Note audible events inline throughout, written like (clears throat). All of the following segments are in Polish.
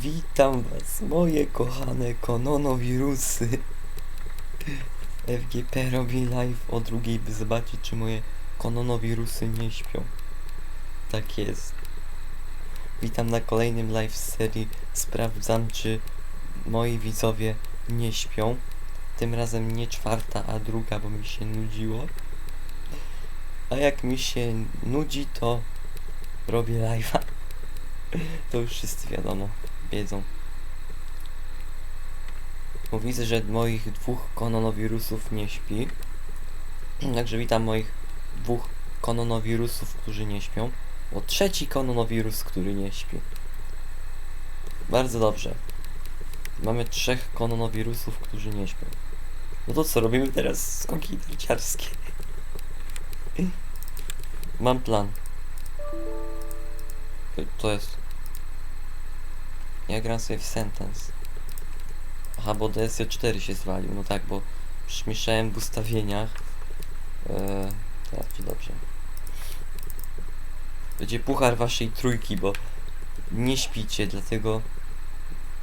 Witam was, moje kochane kononowirusy. FGP robi live o drugiej, by zobaczyć, czy moje kononowirusy nie śpią. Tak jest. Witam na kolejnym live z serii. Sprawdzam, czy moi widzowie nie śpią. Tym razem nie czwarta, a druga, bo mi się nudziło. A jak mi się nudzi, to robię live'a. To już wszyscy wiadomo, wiedzą. Bo widzę, że moich dwóch kononowirusów nie śpi. Także witam moich dwóch kononowirusów, którzy nie śpią. O trzeci kononowirus, który nie śpi. Bardzo dobrze. Mamy trzech kononowirusów, którzy nie śpią. No to co, robimy teraz skoki narciarskie. Mam plan. To jest... Ja gram sobie w Sentence. Aha, bo DSJ4 się zwalił. No tak, bo przymieszałem w ustawieniach. Eee, teraz czy dobrze. Będzie puchar waszej trójki, bo nie śpicie, dlatego...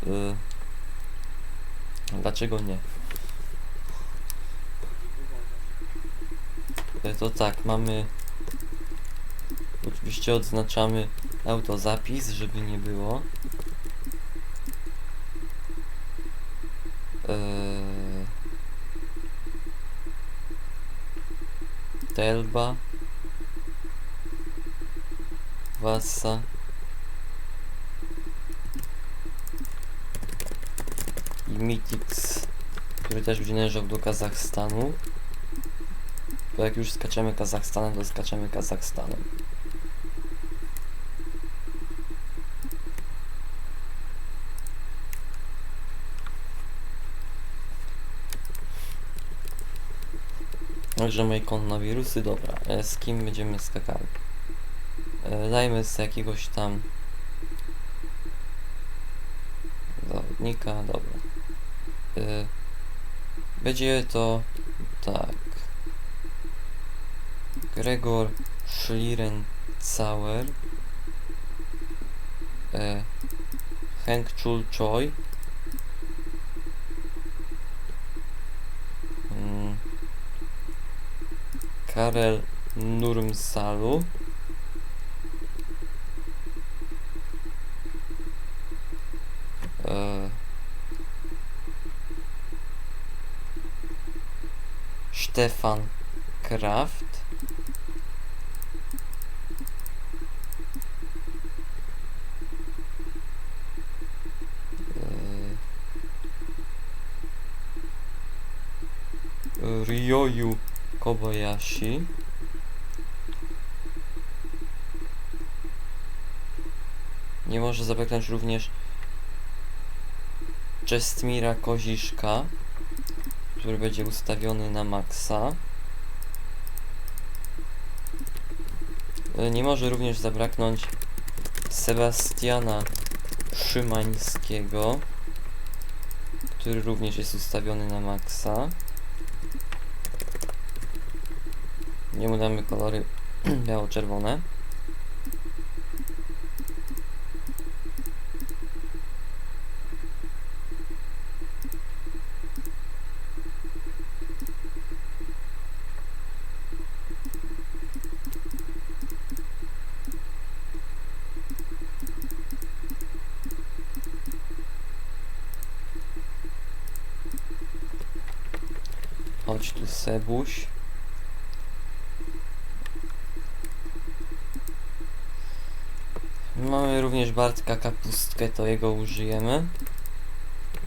Eee, dlaczego nie? E, To tak, mamy... Oczywiście odznaczamy autozapis, żeby nie było. Telba Wassa i Mitix, który też będzie należał do Kazachstanu. Bo jak już skaczemy Kazachstanem, to skaczemy Kazachstanem. Także moje koronawirusy, dobra. E, z kim będziemy skakali? E, dajmy z jakiegoś tam zawodnika, dobra. E, będzie to tak. Gregor Schlierencauer. Henk Chul Choi. Karel Nurmsalu. E, Stefan Kraft. E, Ryoyu Kobayashi. Nie może zabraknąć również Czestmira Koziszka, który będzie ustawiony na maksa. E, Nie może również zabraknąć Sebastiana Szymańskiego, który również jest ustawiony na maksa. Niemu damy kolory (clears throat) biało-czerwone. Chodź tu Sebuś. Mamy również Bartka Kapustkę, to jego użyjemy.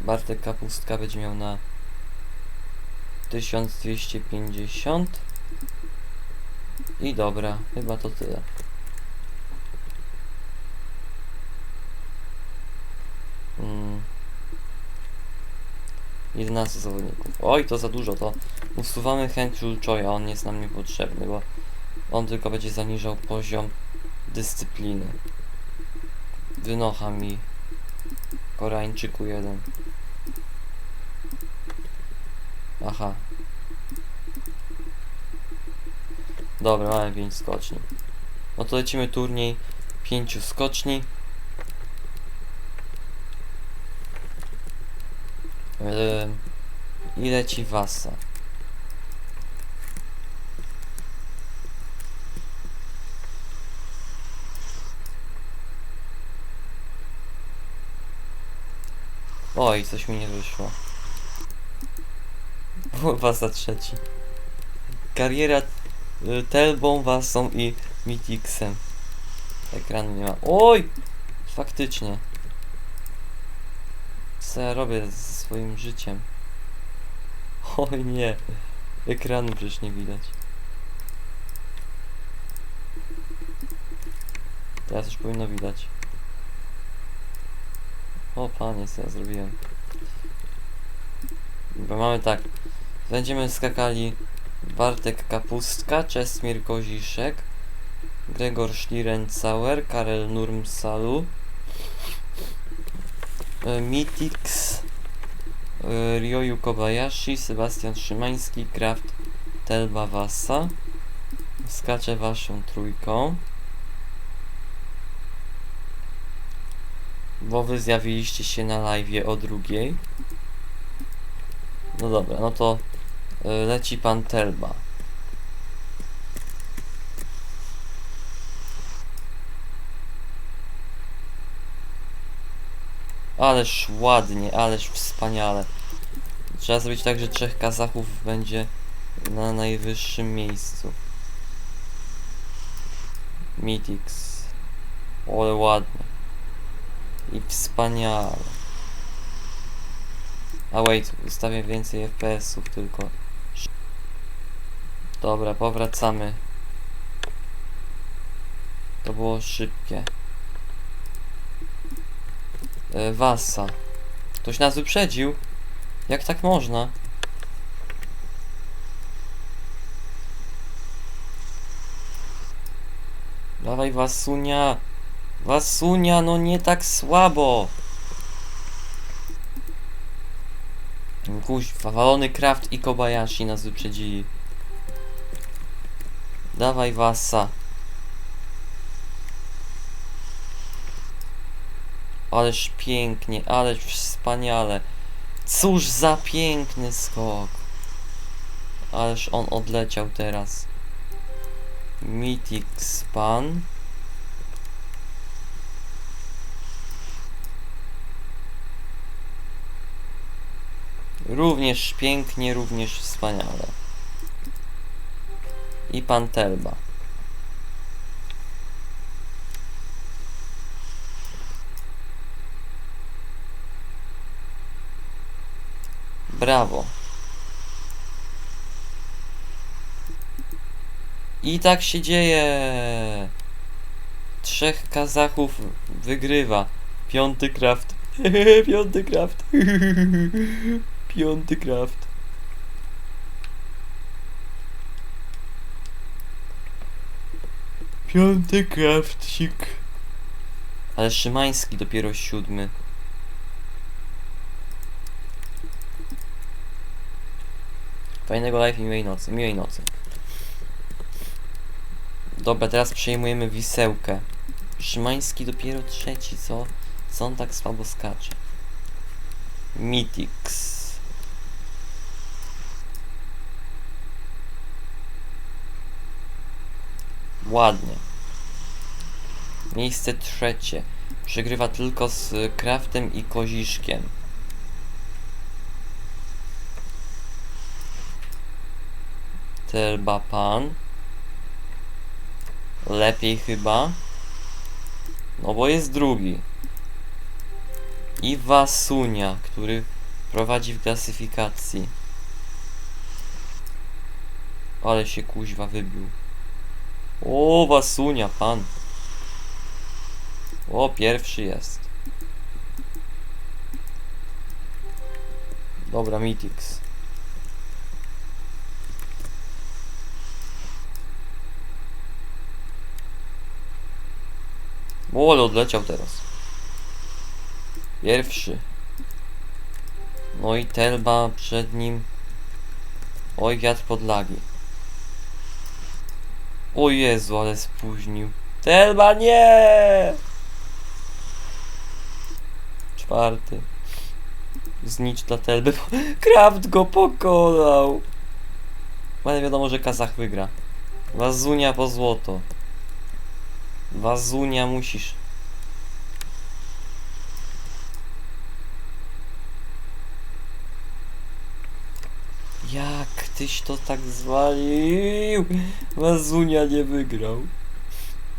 Bartek Kapustka będzie miał na 1250. I dobra, chyba to tyle. Mm. 11 zawodników. Oj, to za dużo, to usuwamy Hank Choi, on jest nam niepotrzebny, bo on tylko będzie zaniżał poziom dyscypliny. Wynocha mi. Koreańczyku jeden. Aha. Dobra, mamy 5 skoczni. No to lecimy turniej 5 skoczni. Yy, I leci Wasa. Oj, coś mi nie wyszło. Wasa trzeci. Kariera y, Telbą, Wasą i Mitixem. Ekranu nie ma. Oj! Faktycznie. Co ja robię ze swoim życiem? Oj nie. Ekranu przecież nie widać. Teraz już powinno widać. O panie, co ja zrobiłem? Bo mamy tak. Będziemy skakali Bartek Kapustka, Czesmir Koziszek, Gregor Schlierencauer, Karel Nurmsalu, e, Mitix, e, Ryoyu Kobayashi, Sebastian Szymański, Kraft Telba Wasa. Skaczę waszą trójką. Bo wy zjawiliście się na live o drugiej. No dobra, no to y, leci pan Telba. Ależ ładnie, ależ wspaniale. Trzeba zrobić tak, że trzech Kazachów będzie na najwyższym miejscu. Mitix. Ale ładnie. I wspaniale. A wait, ustawię więcej FPS-ów tylko. Dobra, powracamy. To było szybkie. E, Wasa. Ktoś nas wyprzedził? Jak tak można? Dawaj Wasunia. Wasunia, no nie tak słabo. Kuźwa, walony Kraft i Kobayashi nas wyprzedzili. Dawaj Wasa. Ależ pięknie, ależ wspaniale. Cóż za piękny skok. Ależ on odleciał teraz. Mythic Span. Również pięknie, również wspaniale. I pan Telba. Brawo. I tak się dzieje. Trzech Kazachów wygrywa. Piąty kraft. (laughs) Piąty kraft. (laughs) Piąty kraft. Piąty krafcik. Ale Szymański dopiero siódmy. Fajnego live i miłej nocy. Miłej nocy. Dobra, teraz przejmujemy wisełkę. Szymański dopiero trzeci, co? Co on tak słabo skacze? Mitix. Ładnie. Miejsce trzecie. Przegrywa tylko z Kraftem i Koziszkiem. Telba Pan. Lepiej chyba. No bo jest drugi. I Wasunia, który prowadzi w klasyfikacji. Ale się kuźwa wybił. O, Wasunia, pan. O, pierwszy jest. Dobra, Mitix. O, ale odleciał teraz. Pierwszy. No i Telba przed nim. Oj, wiatr podlagi. O Jezu, ale spóźnił. Telba nie! Czwarty. Znicz dla Telby. (laughs) Kraft go pokonał. Ale wiadomo, że Kazach wygra. Wazunia po złoto. Wazunia musisz. To tak zwalił? Wazunia nie wygrał.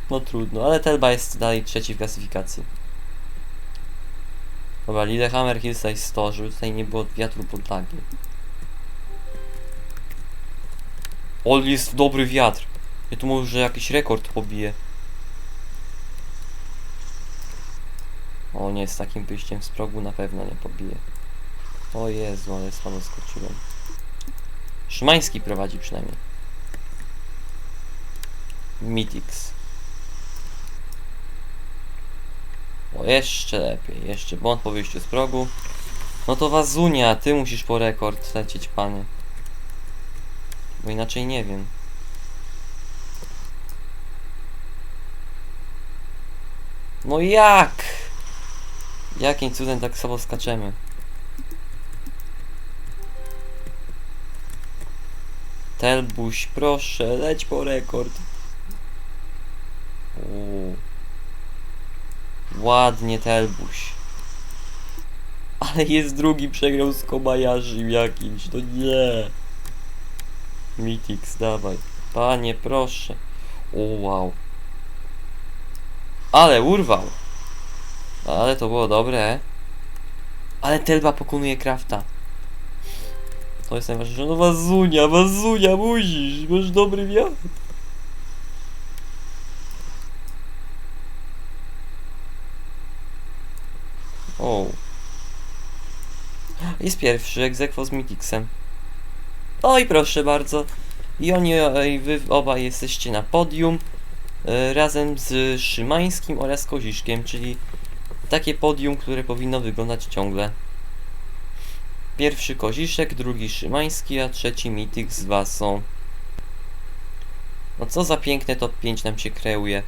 No trudno, ale Telba jest dalej trzeci w klasyfikacji. Dobra, Lillehammer Hillside 100, żeby tutaj nie było wiatru pod lagi. O, jest dobry wiatr. Ja tu może jakiś rekord pobiję. O nie, z takim wyjściem z progu na pewno nie pobiję. O Jezu, ale słabo skoczyłem. Szymański prowadzi przynajmniej. Mitix. O, jeszcze lepiej, jeszcze błąd po wyjściu z progu. No to Wazunia, ty musisz po rekord lecieć, panie. Bo inaczej nie wiem. No jak? Jakim cudem tak samo skaczemy? Telbuś, proszę, leć po rekord. Uuu. Ładnie Telbuś. Ale jest drugi, przegrał z Kobayashim jakimś, to nie. Mitix, dawaj. Panie, proszę. O, wow. Ale urwał. Ale to było dobre. Ale Telba pokonuje Krafta. To jest najważniejsze. No Wazunia, Wazunia, musisz. Masz dobry wiatr. O. Jest pierwszy, egzekwo z Mitixem. Oj, proszę bardzo. I oni, e, i wy obaj jesteście na podium e, razem z Szymańskim oraz Koziszkiem, czyli takie podium, które powinno wyglądać ciągle. Pierwszy Koziszek, drugi Szymański, a trzeci Mitix z Wasą. No co za piękne top 5 nam się kreuje.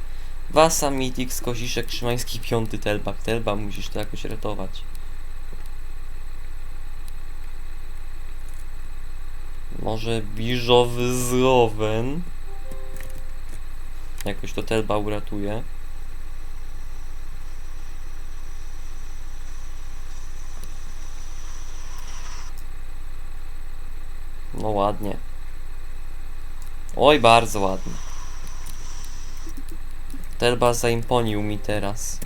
Wasa, Mitix, Koziszek, Szymański, piąty Telba. Telba, musisz to jakoś ratować. Może Biżowy Zrowen. Jakoś to Telba uratuje. No ładnie. Oj, bardzo ładnie. Telba zaimponił mi teraz.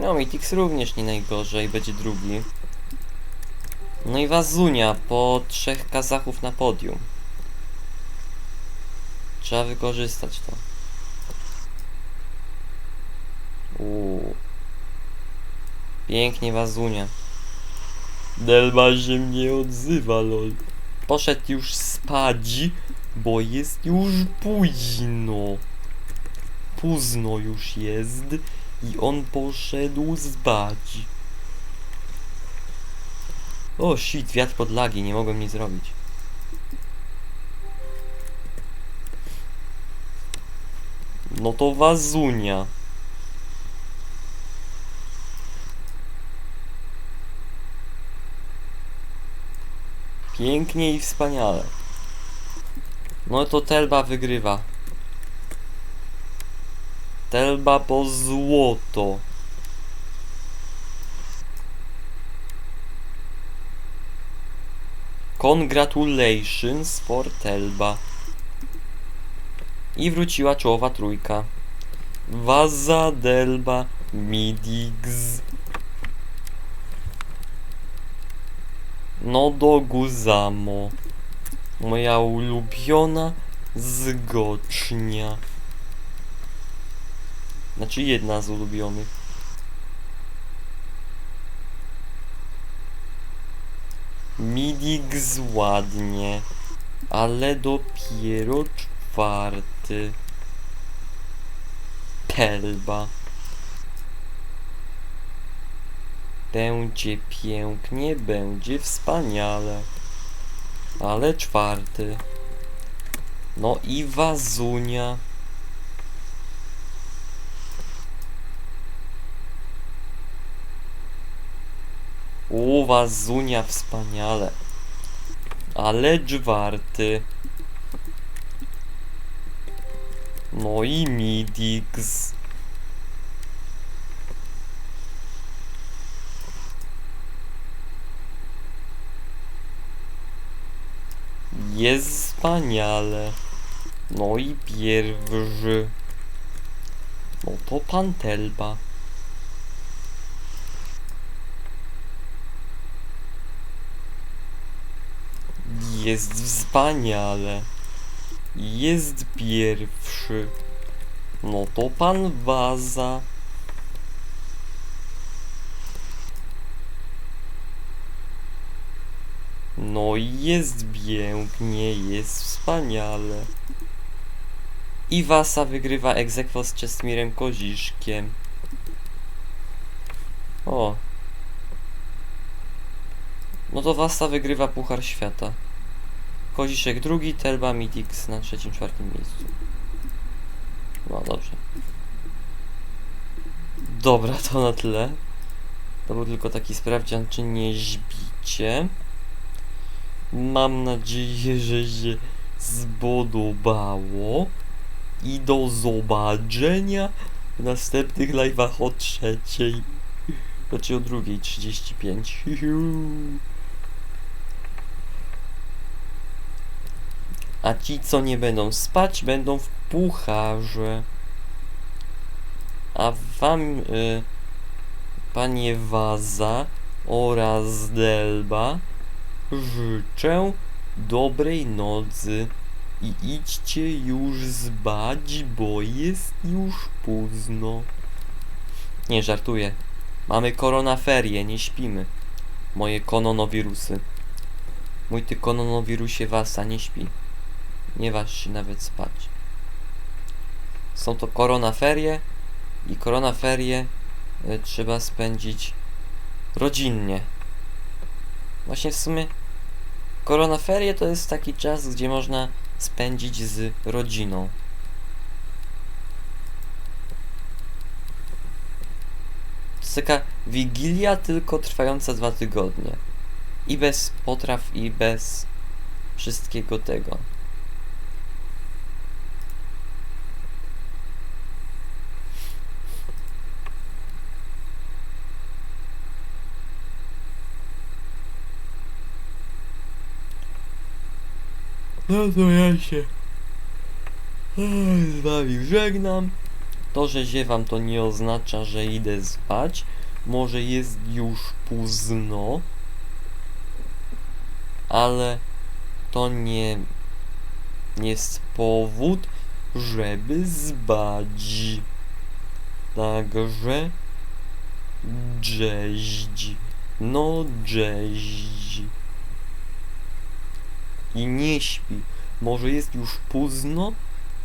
No, Mitix również nie najgorzej, będzie drugi. No i Wazunia po trzech Kazachów na podium. Trzeba wykorzystać to. Uuu. Pięknie Wazunia. Delma się nie odzywa, lol. Poszedł już spać, bo jest już późno. Późno już jest i on poszedł spać. O shit, wiatr pod lagi, nie mogłem nic zrobić. No to Wazunia. Pięknie i wspaniale. No to Telba wygrywa. Telba po złoto. Congratulations for Telba. I wróciła czołowa trójka. Waza, Delba, Midix. No do Guzamo. Moja ulubiona zgocznia. Znaczy jedna z ulubionych. Midix ładnie, ale dopiero czwarty. Pelba. Będzie pięknie, będzie wspaniale. Ale czwarty. No i wazunia. U, wazunia wspaniale. Ale czwarty. No i Midix. Jest wspaniale. No i pierwszy. No to pan Telba. Jest wspaniale. Jest pierwszy. No to pan Waza. No i jest pięknie, jest wspaniale. I Wasa wygrywa egzekwo z Czesmirem Koziszkiem. O. No to Wasa wygrywa Puchar Świata. Koziszek drugi, Telba Midix na trzecim, czwartym miejscu. No dobrze. Dobra, to na tyle. To był tylko taki sprawdzian, czy nie żbicie. Mam nadzieję, że się spodobało. I do zobaczenia w następnych live'ach o trzeciej. Znaczy o drugiej 35. A ci, co nie będą spać, będą w pucharze. A wam, y, panie Waza oraz Delba, życzę dobrej nocy i idźcie już spać, bo jest już późno. Nie, żartuję. Mamy koronaferie, nie śpimy. Moje kononowirusy. Mój ty kononowirusie wasa nie śpi. Nie waż się nawet spać. Są to koronaferie i koronaferie y, trzeba spędzić rodzinnie. Właśnie w sumie koronaferie to jest taki czas, gdzie można spędzić z rodziną. To jest taka wigilia tylko trwająca dwa tygodnie. I bez potraw, i bez wszystkiego tego. No to ja się z wami żegnam. To, że ziewam to nie oznacza, że idę spać. Może jest już późno. Ale to nie jest powód, żeby spać. Także cześć. No cześć i nie śpi. Może jest już późno,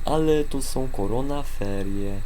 ale to są koronaferie.